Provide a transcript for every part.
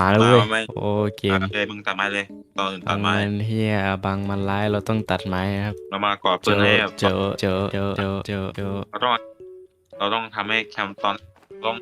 มาแล้วเว้ย มาไหมโอ้เกมโอเคมึงตัดไม้เลยตอนอื่นบาตังดไม้มันเฮียบางมันร้ายเราต้องตัดไม้ครับ เรามากรอบเจปืนอให้แบบเจอเจอเจอเจอเจอเจอเราต้องเราต้องทำให้แคมป์ตอนต้อง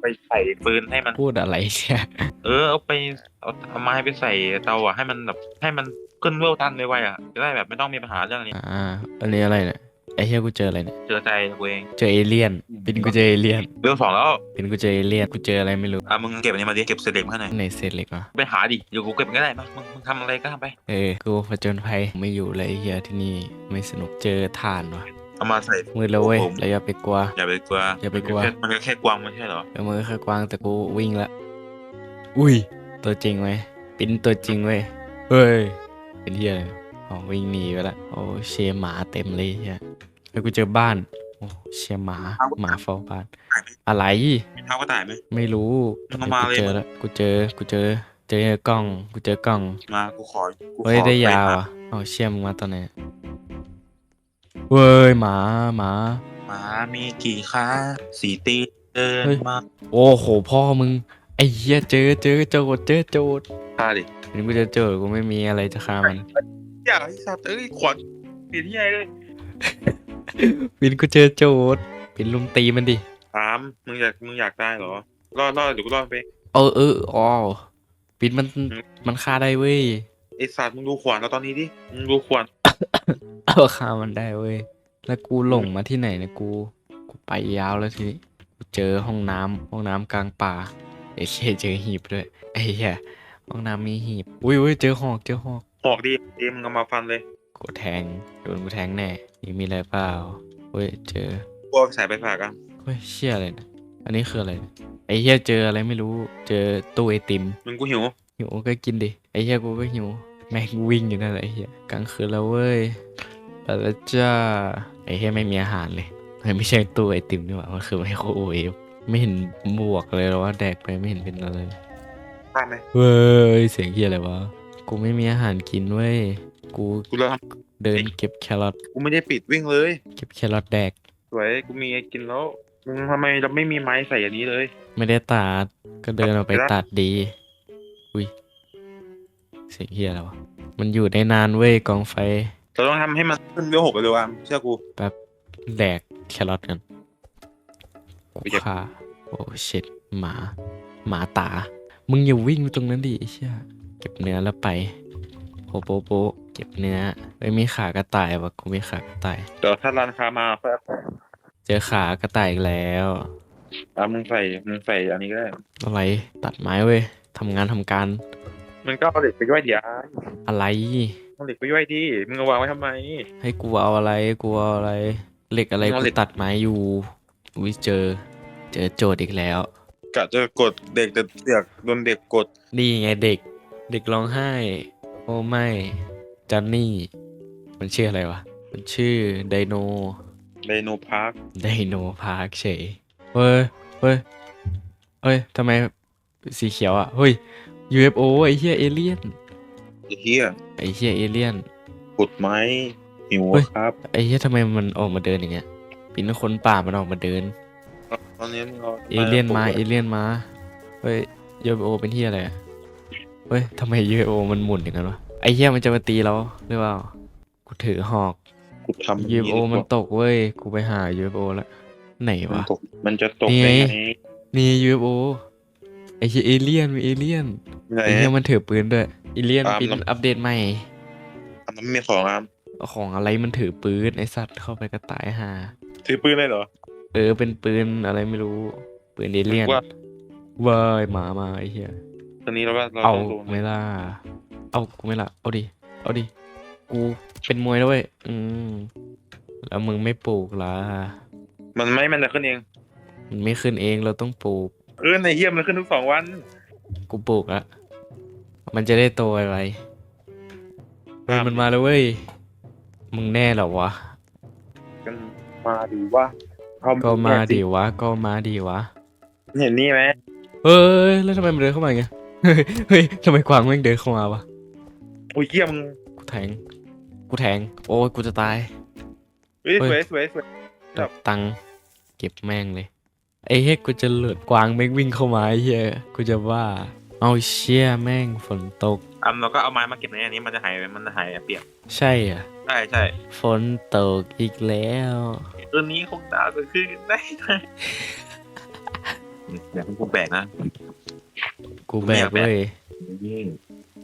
ไปใส่ปืนให้มัน พูดอะไรเนี่ย เออเอาไปเอาเอาไม้ไปใส่เตาอะให้มันแบบให้มันขึ้นเวลทันไวๆอะจะได้แบบไม่ต้องมีปัญหาเรื่องนี้อ่า อันนี้อะไรเนี่ย ไอ้เฮียกูเจออะไรเนี่ย เจอใจตัวเองเจอเอเลี่ยนเป็นกูเจอเอเลี่ยนเวลสองแล้วเป็นกูเจอเอเลี่ยนกูเจออะไรไม่รู้อะมึงเก็บอันนี้มาดิเก็บเศษเหล็กมาให้หน่อยในเศษเหล็กวะไปหาดิเดี๋ยวกูเก็บก็ได้มามึงมึงทำอะไรก็ทำไปเออกูผจญภัยไม่อยู่เลยไอ้เฮียที่นี่ไม่สนุกเจอถ่านวะเอามาใส่มืดแล้วเว้ยโอ้โหเราอย่าไปกลัว อย่าไปกลัวอย่าไปกลัว มันก็แค่กวางไม่ใช่เหรอเดี๋ยวมือค่อยกว้างแต่กูวิ่งละอุ้ยตัวจริงไหมปิ้นตัวจริงเว้ยเฮ้ยเป็นเฮียอะไร อ๋อวิ่งหนีไปละโอ้เชียหมาเต็มเลยเฮียแล้วกูเจอบ้านโอ้เชียหมาหมาเฝ้าบ้าน อะไร มีเท้ากระต่ายไหม ไม่รู้มึงเอามากูเลย เจอแล้วกูเจอกูเจอ เจอกล้อง กูเจอกล้อง มา กูขอกูขอเฮ้ยได้ยาวปหอะเอาเชี่ยมงมาตอนไหนเว้ยหมาหมา หมามีกี่ขาสีตีนเดินเฮ้ย มาโอ้โหพ่อมึงไอ้เหี้ยเจอเจอโจดเจอโจดฆ่าดินี่กูจะเจอกูไม่มีอะไรจะฆ่ามัน อยากให้สัตว์เอ้ยขวัญปีที่ใหญ่เลยปินกูเจอโจดปินลุมตีมันดิถามมึงอยากมึงอยากได้เหรอรอดรอดเดี๋ยวกูรอดไป เออเอออ๋อปินมันมันฆ่าได้เว้ยไอสัตว์มึงดูขวานเราตอนนี้ดิมึงดูขวานเอาฆ่ามันได้เว้ยแล้วกูหลงมาที่ไหนเนี่ยกู กูไปยาวแล้วทีนี้กูเจอห้องน้ำห้องน้ำกลางป่าไอ้เหี้ยเจอหีบด้วยไอ้เหี้ยห้องน้ำมีหีบ อุ้ยอุ้ยเจอหอกเจอหอก หอกดีดีมึงเอามาฟันเลยกูแทงโดนกูแทงแน่ยังมีอะไรเปล่าเฮ้ยเจอกูเอาไปใส่ไปฝากกันเฮ้ยเชี่ยอะไรนะอันนี้คืออะไรเนี่ยไอ้เหี้ยเจออะไรไม่รู้เจอตู้ไอติมมึงกูหิวหิวก็กินดิไอ้เหี้ยกูก็หิวแม่งวิ่งอยู่นั่นแหละไอ้เหี้ยกลางคืนแล้วเว้ยไปแล้วจ้าไอ้เหี้ยไม่มีอาหารเลยเฮ้ยไม่ใช่ตู้ไอติมนี่หว่ามันคือไมโครเวฟไม่เห็นบวกเลยหรอว่าแดกไปไม่เห็นเป็นอะไรเลยได้ไหมเว้ยเสียงเหี้ยอะไรวะ กูไม่มีอาหารกินเว้ย กูกูเริ่มเดินเก็บแครอท กูไม่ได้ปิดวิ่งเลย เก็บแครอทแดก สวย กูมีไอ้กินแล้วมึงทำไมเราไม่มีไม้ใส่อันนี้เลย ไม่ได้ตัด ก็เดินออกไปไม่ได้ตัดดี อุ้ย เสียงเฮียแล้ววะ มันอยู่ได้นานเว้ยกองไฟ เราต้องทำให้มันขึ้นเวลหกไปเลยว่ะเชื่อกูแบบแดกแครอทกันกูไปเก็บฆ่าโอ้ชิตหมา หมาตา มึงอย่าวิ่งไปตรงนั้นดิไอ้เชี่ย เก็บเนื้อแล้วไปโปะโปะโปะเก็บเนื้อไม่มีขากระต่ายวะกูมีขากระต่าย เดี๋ยวถ้าร้านค้ามาค่อยเอาเจอขากระต่ายอีกแล้วอะมึงใส่มึงใส่อันนี้ก็ได้ อะไรตัดไม้เว้ยทำงานทำการมันก็เอาเหล็กไปย่อยเดี๋ยวอะไร เอาเหล็กไปย่อยดิมึงเอาวางไว้ทำไม ให้กูเอาอะไรกูเอาอะไร เหล็กอะไรเอากูเหล็ก ตัดไม้อยู่อุ้ยเจอ เจอโจทย์อีกแล้ว กะจะกดเด็กแต่เสือกโดนเด็กกด นี่ไงเด็ก เด็กร้องไห้ โอ้ไม่ จันนี่ มันชื่ออะไรวะ มันชื่อไดโน ไดโนพาร์ค ไดโนพาร์คเฉยเฮ้ยเฮ้ยเฮ้ยทำไมสีเขียวอะ เฮ้ย UFO ไอ้เหี้ยเอเลี่ยน ไอ้เหี้ย ไอ้เหี้ยเอเลี่ยนกดไม้หิวเฮ้ยครับ ไอ้เหี้ยทำไมมันออกมาเดินอย่างเงี้ยปีนคนป่ามันออกมาเดินตอนนี้มึงเอาเอเลี่ยนมา เอเลี่ยนมา เฮ้ย UFO เป็นที่อะไรอะ เฮ้ยทำไม UFO มันหมุนอย่างนั้นวะไอ้เหี้ยมันจะมาตีเราหรือเปล่ากูถือหอกกูทำย่าง UFO มันตกเว้ยกูไปหา UFO แล้วไหนมันวะตกมันจะตกนี่ได้ไงไงนี่ UFO ไอ้เหี้ยเอเลี่ยนมีเอเลี่ยนไหนไอ้เหี้ยมันถือปืนด้วยเอเลี่ยนตามปีนแล้วอัปเดตใหม่อันนั้นไม่มีของอะของอะไรมันถือปืนไอสัตว์เข้าไปก็ตายห่าถือปืนเลยเหรอ เออเป็นปืนอะไรไม่รู้ ปืนเอเลี่ยนว่าเว้ยหมามาไอ้เหี้ย ตอนนี้เราก็เราเอาต้องลงไม่ล่ะเอากูไม่ล่ะเอาดิ เอาดิ กูเป็นมวยแล้วเว้ย อืม แล้วมึงไม่ปลูกล่ะ มันไม่มันจะขึ้นเองมันไม่ขึ้นเองเราต้องปลูก เออในเฮียมันขึ้นทุกสองวัน กูปลูกละมันจะได้โตไวๆเฮ้ยมันมาแล้วเว้ย มึงแน่เหรอวะ กันมาดีว่าเอก็มาเนี่ยดีวะ ก็มาดีวะ เห็นนี่ไหมเฮ้ยแล้วทำไมมันเดินเข้ามาอย่างเงี้ย เฮ้ยเฮ้ยทำไมกวางแม่งเดินเข้ามาวะ โอ้ยเฮียมึงกูแทง กูแทง โอ้ยกูจะตายเฮ้ยเฮ้สยวยสวยสวย ครับ ตังค์เก็บแม่งเลยไอ้เฮ้ยกูจะหลุดกวางแม่งวิ่งเข้ามาไอ้เหี้ยกูจะว่าเอาเชี่ยแม่งฝนตกอำเราก็เอาไม้มาเก็บในอันนี้มันจะหายมันจะหายเปียกใช่อะ ใช่ใช่ฝนตกอีกแล้วคืนนี้คงดาวก็คือได้ไหมเดี๋ยวกูแบกนะ กูแบกเว้ยนี่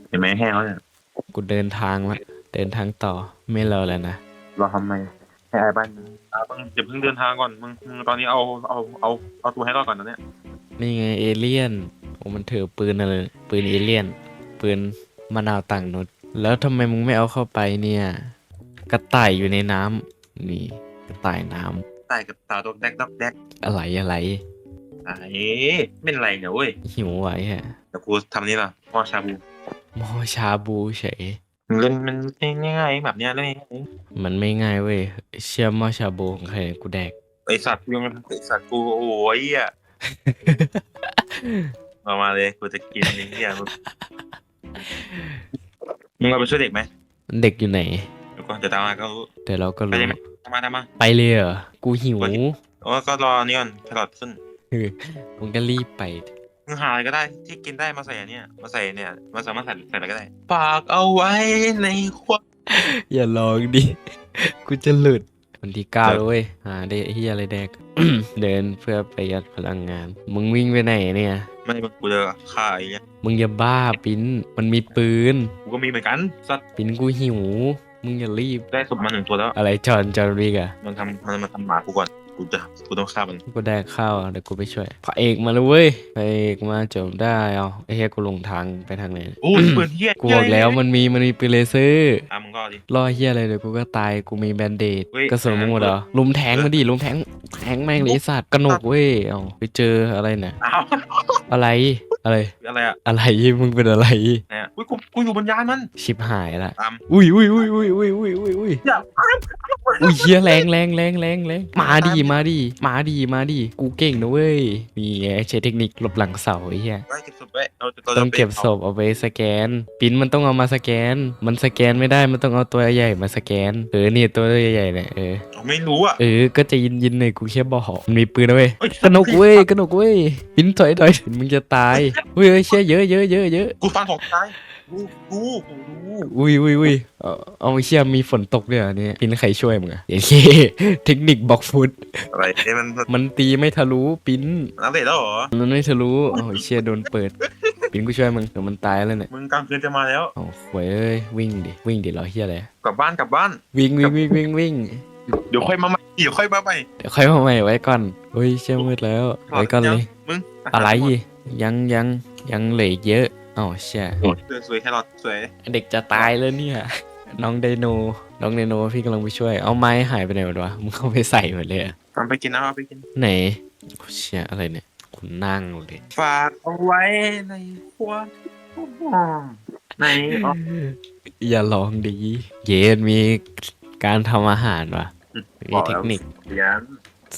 เห็นไหมแห้งแล้วเนี่ยกูเดินทางละเดินทางต่อไม่รอแล้วนะรอทำไมให้ไอ้บ้านอะมึงอย่าเพิ่งเดินทางก่อนมึงมึงตอนนี้เอาเอาเอาเอาตัวให้รอดก่อนตอนเนี้ยนี่ไงเอเลี่ยนโอ้มันถือปืนอะไรปืนเอเลี่ยน ปืนมะนาวต่างนุดแล้วทำไมมึงไม่เอาเข้าไปเนี่ย กระต่ายอยู่ในน้ำนี่ กระต่ายน้ำตายกับตาดกแดกดอกแดกอะไรอะไร ไอ้เป็นไรเนี่ยเว้ยหิวไว้ฮะ เดี๋ยวกูทำนี่ล่ะหม้อชาบูหมอชาบูเฉยมึงเล่นมันง่ายๆแบบเนี้ยเล่นง่ายมันไม่ง่ายเว้ยเชื่อหมอชาบูของใครกูแดกๆไอสัตว์กูยังไอสัตว์กูโอ้ยอะเอามาเลยกูจะกินไอ้เนี่ยมึงมึงเอาไปช่วยเด็กไหมเด็กอยู่ไหนเดี๋ยวก่อนเดี๋ยวตามมาก็รู้เดี๋ยวเราก็ไปรู้เลยไหมตามมาตามมา ไปเลยเหรอกูหิว โอ้ก็รอนี่ก่อนแครอทขึ้นมึงก็รีบไป มึงหาอะไรก็ได้ที่กินได้มาใส่อันเนี่ย มาใส่เนี่ยมาสามารถใส่ใส่อะไรก็ได้ฝากเอาไว้ในควาอย่าลองดิ กูจะหลุดวันที่เก้าแล้วเว้ยหาได้ไอ้เฮียอะไรแดก เดินเพื่อประหยัดพลังงาน มึงวิ่งไปไหนเนี่ย ไม่มึงกูจะฆ่าไอ้เนี่ยมึงอย่าบ้าปิ้น มันมีปืน กูก็มีเหมือนกันสัตว์ปิ้นกูหิว มึงอย่ารีบ ได้ศพมาหนึ่งตัวแล้ว อะไรจอนจอนวิกอะมันทำมันมาทำหมากูก่อน กูจะกูต้องฆ่ามัน กูแดกข้าวอะเดี๋ยวกูไปช่วยพระเอกมาเลยเว้ยพระเอกมาจบได้เอาไอ้เฮียกูหลงทางไปทางไหนโอ้ยปืนเฮียกูบอกแล้วมันมีมันมีปืนเลเซอร์อะมึงก็เอาดิรอเฮียอะไรเดี๋ยวกูก็ตายกูมีแบนเดดเฮ้ย กระสุนมึงหมดเหรอลุมแทงมาดิลุมแทงแทงแม่งเลยไอ้สัตว์กระหนกเว้ยเอาไปเจออะไรเนี่ยอ้าวอะไร อะไร อะไรอะอะไรมึงเป็นอะไรเนี่ยอุ้ยกูกูอยู่บนยานมันชิบหายละตามอุ้ยอุ้ยอุ้ยอุ้ยอุ้ยอุ้ยอุ้ยอุ้ยอย่าอุ้ยเฮียแรงแรงแรงแรงแรงมาดิมาดิมาดิมาดิกูเก่งนะเว้ยนี่ไงใช้เทคนิคหลบหลังเสาไอ้เหี้ยไว้เก็บศพไว้เราจะราต้องจะไปเก็บศพเอาไปสแกนปิ้นมันต้องเอามาสแกน มันสแกนไม่ได้มันต้องเอาตัวใหญ่มาสแกนเออนี่ตัวใหญ่ๆเนี่ยเออเอาไม่รู้อะเออก็จะยินยินๆหน่อยกูแค่บอกมันมีปืนนะเว้ยเฮ้ยกระหนกเว้ยกระหนกเว้ยปิ้นถอยถอยมึงจะตายเฮ้ยเฮ้ยเชี่ยเยอะเยอะเยอะเยอะกูฟันของตายกูกูกูรู้อุ้ยอุ้ยอุ้ยเอาเอาเชี่ยมีฝนตกด้วยเหรอเนี่ยปิ้นใครช่วยมึงอะโอเคเทคนิคบล็อกฟุตอะไรเนี่ยมันมันตีไม่ทะลุปิ้นอัปเดตแล้วเหรอ มันไม่ทะลุโอ้ยเชี่ยโดนเปิดปิ้นกูช่วยมึงเดี๋ยวมันตายแล้วเนี่ยมึงกลางคืนจะมาแล้ว โอ้โหเอ้ยวิ่งดิวิ่งดิรอเฮียอะไรกลับบ้านกลับบ้าน วิ่งวิ่งวิ่งวิ่งวิ่งเดี๋ยวค่อยมาใหม่เดี๋ยวค่อยมาใหม่เดี๋ยวค่อยมาใหม่ไว้ก่อนเฮ้ยเชี่ยมืดแล้วไว้ก่อนเลย มึงอะไรยังยังยังเหลืออีกเยอะอ๋อเชี่ยเสื้อสวยแครอทสวยเด็กจะตายแล้วเนี่ย น้องไดโน น้องไดโนพี่กำลังไปช่วย เอาไม้หายไปไหนหมดวะมึงเข้าไปใส่หมดเลยอะทำไปกินนะเอาไปกินไหนโอ้เชี่ยอะไรเนี่ยคุณนั่งเลยฝากเอาไว้ในครัวในอ๋ออย่าลองดี เย็นมีการทำอาหารวะมีเทคนิค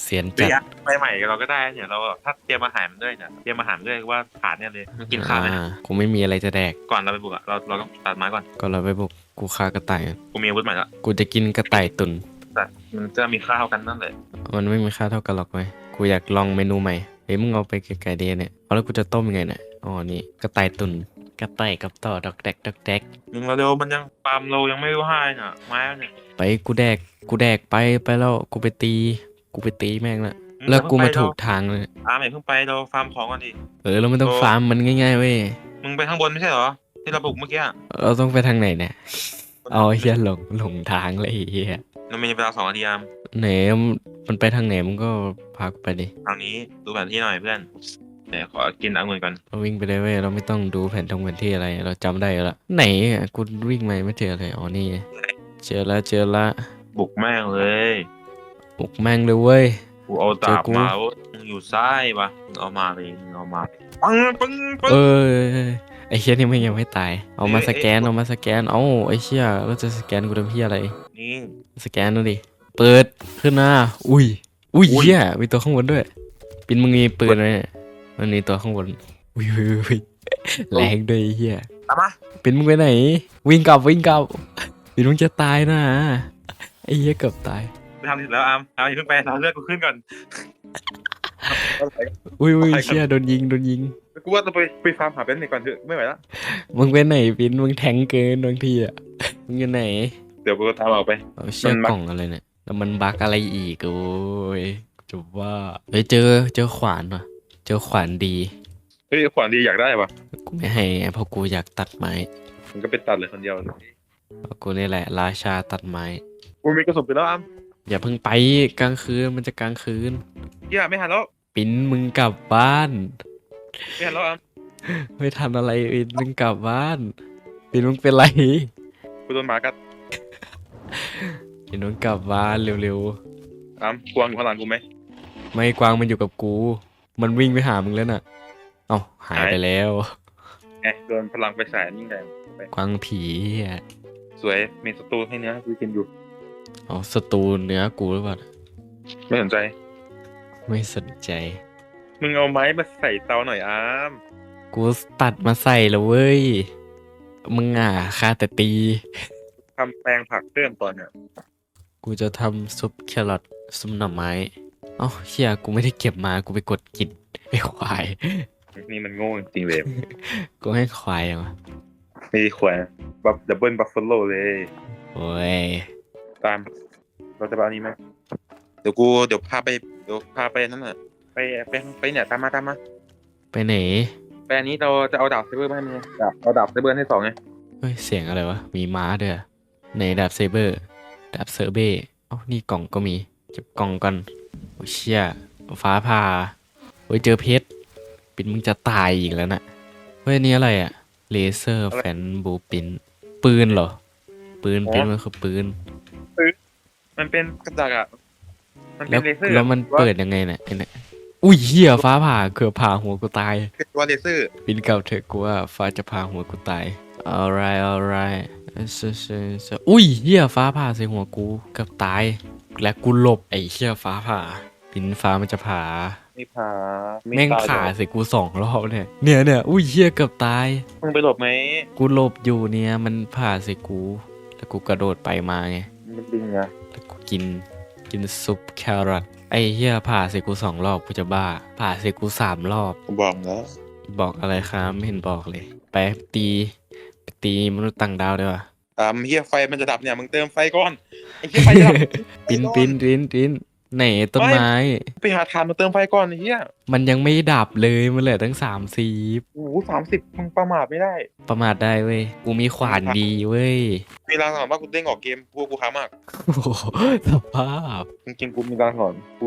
เรียนเสียนเรีจัดยนไปใหม่เราก็ได้เนี่ยเราถ้าเตรียมอาหารมันด้วยเนี่ยเตรียมอาหารด้วยว่าขาดเนี่ยเลยกินข้าวไหมอ่คงไม่มีอะไรจะแดก ก่อนเราไปบุกอะเราเราต้องตัดไม้ก่อนก็เราไปบุกกูฆ่ากระต่ายกูมีอาวุธใหม่แล้วกูจะกินกระต่ายตุน แต่มันจะมีข้าวกันนั่นแหละมันไม่มีค่าเท่ากันหรอกเว้ยกูอยากลองเมนูใหม่เฮ้ยมึงเอาไปไกลๆเดียเนี่ยเอาแล้วกูจะต้มยังไงเนี่ยอ๋อนี่กระต่ายตุนกระต่ายกับต่อดอกแดกดอกแดก มึงเราเร็วมันยังปาล์มเรายังไม่รู้ให้น่ะไม้เนี่ยไปกูแดกกูแดกไปไปแล้วกูไปตี กูไปตีแม่งละแล้วกูมาถูกทางเลยอาร์มอย่าเพิ่งไปเราฟาร์มของก่อนดิ เออเราไม่ต้องโอ้ ฟาร์มมันง่ายๆเว้ยมึงไปข้างบนไม่ใช่เหรอ ที่เราบุกเมื่อกี้อะเราต้องไปทางไหนเนี่ยเอาเฮียหลงหลงทางเลยไอ้เฮียมันมีเวลาสองนาทีอาร์มไหนมันไปทางไหนมึงก็พากูไปดิทางนี้ดูแผนที่หน่อยเพื่อนเดี๋ยวขอกินองุ่นก่อนเราวิ่งไปเลยเว้ยเราไม่ต้องดูแผนทงแผนที่อะไร เราจำได้อยู่แล้วไหนอะกูวิ่งมาไม่เจอเลยอ๋อนี่ไงเจอแล้วเจอละบุกแม่งเลย บุกแม่งเลยเว้ย กูเอาดาบเจอกูมาเว้ยมึงอยู่ซ้ายปะมึงเอามาเลยมึงเอามาปังปังปังเออไอเชี่ยนี่มันยังไม่ตาย เอามาเอ้ยสแกนเอ้ยเอามาสแกน เอาไอเชี่ยเราจะสแกนกูทำเพี้ยอะไร นี่สแกนดูดิ เปิดขึ้นหน้าอุ้ยอุ้ย อุ้ยเชี่ยมีตัวข้างบนด้วย ปินมึงมีปืนไหมเนี่ยมันมีตัวข้างบน อุ้ยอุ้ยอุ้ยแรงด้วยไอ้เฮียตามมาปินมึงไปไหน วิ่งกลับวิ่งกลับปินมึงจะตายนะไอเฮียเกือบตาย ไปทำเสร็จแล้วอาร์มอาร์มอย่าเพิ่งไปเราเลือกกูขึ้นก่อนอุ้ยอุ้ยไปก่อนเชี่ยโดนยิงโดนยิงกกูว่าเราไปไปฟาร์มหาเป็นไหนก่อนเถอะไม่ไหวละมึงไปไหนปินมึงแทงเกินบางทีอะมึงอยู่ไหนเดี๋ยวกูตามออกไปเอาเชือกมันบั๊กกล่องอะไรเนี่ยแล้วมันบักอะไรอีกโอ้ยจะว่าเฮ้ยเจอเจอขวานว่ะ เจอขวานดีเฮ้ยขวานดีอยากได้ปะกูไม่ให้ไงเพราะกูอยากตัดไม้มันก็ไปตัดเลยคนเดียวเพราะกูนี่แหละราชาตัดไม้กูมีกระสุนไปแล้วอ้ํ อย่าเพิ่งไปกลางคืนมันจะกลางคืนเฮียไม่ทันแล้วปิ้นมึงกลับบ้าน ไม่ทันแล้วอ้ํไม่ทันอะไรปิ้นมึงกลับบ้านปิ้นมึงเป็นไรกูโดนหมากัดปิ้นมึงกลับบ้านเร็วอ้ํกวางอยู่ข้างหลังกูไหม ๆไม่กวางมันอยู่กับกู มันวิ่งไปหามึงแล้วน่ะ เอ้าหายหาย ไปแล้วไงโดนพลังไฟฉายยิ่งแรงไปกวางผีอะสวยมีศัตรูให้เนื้อให้กูกินอยู่ เอาศัตรูเนื้อกูหรือเปล่า ไม่สนใจ ไม่สนใจ มึงเอาไม้มาใส่เตาหน่อยอ้ํกูตัดมาใส่แล้วเว้ย มึงอะคาแต่ตี ทำแปลงผักเพิ่มก่อนเนี่ยกูจะทำซุปแครอทซุปหน่อไม้ เอ้าเชี่ยกูไม่ได้เก็บมา กูไปกดกินไอ้ควาย นี่มันโง่จริงๆเลยกูให้ควายมามีขวานบัฟดับเบิลบัฟฟาโลเลย โอ้ย ตาม เราจะไปเอานี้ไหมเดี๋ยวกูเดี๋ยวพาไปเดี๋ยวพาไปนั่นน่ะไปไปไปเนี่ยตามมาตามมาไปไหนไปอันนี้เราจะเอาดาบไซเบอร์มาให้มึงดาบเอาดาบไซเบอร์ให้สองไงเฮ้ยเสียงอะไรวะมีม้าด้วยอะในดาบเซเบอร์ดาบเซอร์เบ้เอ้านี่กล่องก็มีเก็บกล่องก่อนโอ้เชี่ยฟ้าผ่าเฮ้ยเจอเพชรปิดมึงจะตายอีกแล้วน่ะเฮ้ยอันนี่อะไรอะเลเซอร์แฟนบูปินปืนเหรอปืนปินมันคือปืน มันเป็นกับดักอะ มันเป็แล้นวเลเซอร์แล้วมันเปิดยังไงเนี่ยไอ้เนี่ยอุ้ยเหี้ยฟ้าผ่าเกือบผ่าหัวกูตายเป็นตัวเลเซอร์ บินเก่าเถอะกูว่าฟ้าจะผ่าหัวกูตาย alright alright เอ้ยเซ่เซ่เซ่อุ้ยเหี้ยฟ้าผ่าใส่หัวกูเกือบตาย และกูหลบไอ้เหี้ยฟ้าผ่าบินฟ้ามันจะผ่า มีผาแม่งผ่าใส่กูสองรอบเนี่ย เนี่ยเนี่ยอุ้ยเหี้ยเกือบตาย มึงไปหลบไหมกูหลบอยู่เนี่ยมันผ่าใส่กู แล้วกูกระโดดไปมาไงมันดึงอะแล้ว กูกิน กินซุปแครอทไอ้เหี้ยผ่าใส่กูสองรอบกูจะบ้า ผ่าใส่กูสามรอบ ผมบอกแล้ว บอกอะไรครับไม่เห็นบอกเลย ไปตีไปตีมนุษย์ต่างดาวดีกว่าอ่าเฮียไฟมันจะดับเนี่ยมึงเติมไฟก่อนไอ้เฮียไฟจะดับ ปินปินปินปิน ไหนต้นไม้ ไปหาทานมาเติมไฟก่อนไอ้เฮียมันยังไม่ดับเลยมันเหลือตั้งสามสีโอ้โหสามสิบมึงประมาทไม่ได้ ประมาทได้เว้ย กูมีขวานดีเว้ย มีรางสอนว่ากูเด้งออกเกมกูกูค้ามาก โอ้โหสภาพจริงๆกูมีรางสอนกู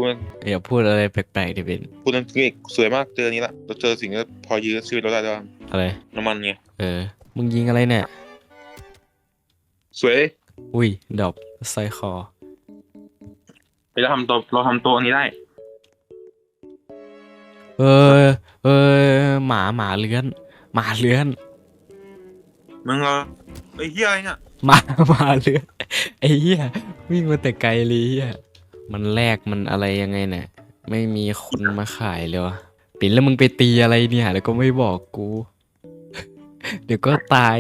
อย่าพูดอะไรแปลกๆดิเป็นกูนั่นคือเอกสวยมากเจอนี้ละเราเจอสิ่งที่พอยื้อชีวิตเราได้ด้วยอะไรน้ำมันไงเออ มึงยิงอะไรเนี่ย สวย อุ้ยดอกสร้อยคอ เราทำตัวเราทำตัวนี้ได้ เออ เออ หมาหมาเลื้อน หมาเลื้อน มึงเราไอ้เฮียอะไรเนี่ยหมาหมาเลื้อนไอ้เหี้ยวิ่งมาแต่ไกลเลยเหี้ยมันแลกมันอะไรยังไงเนี่ยไม่มีคนมาขายเลยวะปิ่นแล้วมึงไปตีอะไรเนี่ย แล้วก็ไม่บอกกู เดี๋ยวก็ตาย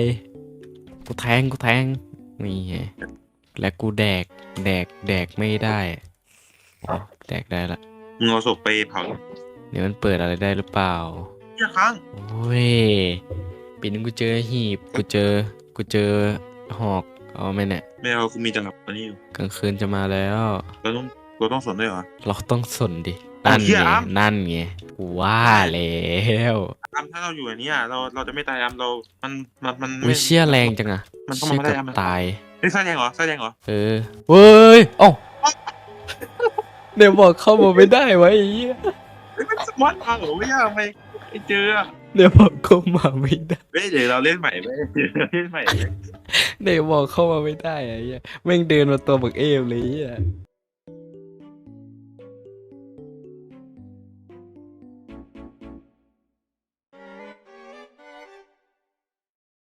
กูแทงกูแทงนี่ไงและกูแดก แดก แดกไม่ได้ อ๋อแดกได้ละมึงเอาศพไปเผาเดี๋ยวมันเปิดอะไรได้หรือเปล่าเฮียค้างโอ้ยปีนึงกูเจอหีบกูเจอกูเจอหอกเอาไหมเนี่ยไม่เอากูมีแต่แบบอันนี้อยู่กลางคืนจะมาแล้ว เราต้องเราต้องสนด้วยเหรอ เราต้องสนดิเอานั่นเหี้ไงยอ้ำนั่นไงกูว่าแล้วอามถ้าเราอยู่อันนี้อะเราเราจะไม่ตายอามเรา มันมันมันอุ้ยเชี่ยแรงจังอะมันต้องเชี่ยมาได้เกือบอะตายเฮ้ยไส้แดงเหรอไส้แดงเหรอเออเว้ยเอ้า เดี๋ยวบอกเข้ามาไม่ได้ไวะไอ้เหี้ยเฮ้ยมันสมาร์ททางเหรอไม่ยากไหมไอ้เจออะเดี๋ยวบอกเข้ามาไม่ได้เฮ้ยเดี๋ยวเราเล่นใหม่เว้ยเดี๋ยวเราเล่นใหม่เว้ยเดี๋ยวบอกเข้ามาไม่ได้ไอ้เหี้ยแม่งเดินมาตัวบักเอฟเลยไอ้เหี้ย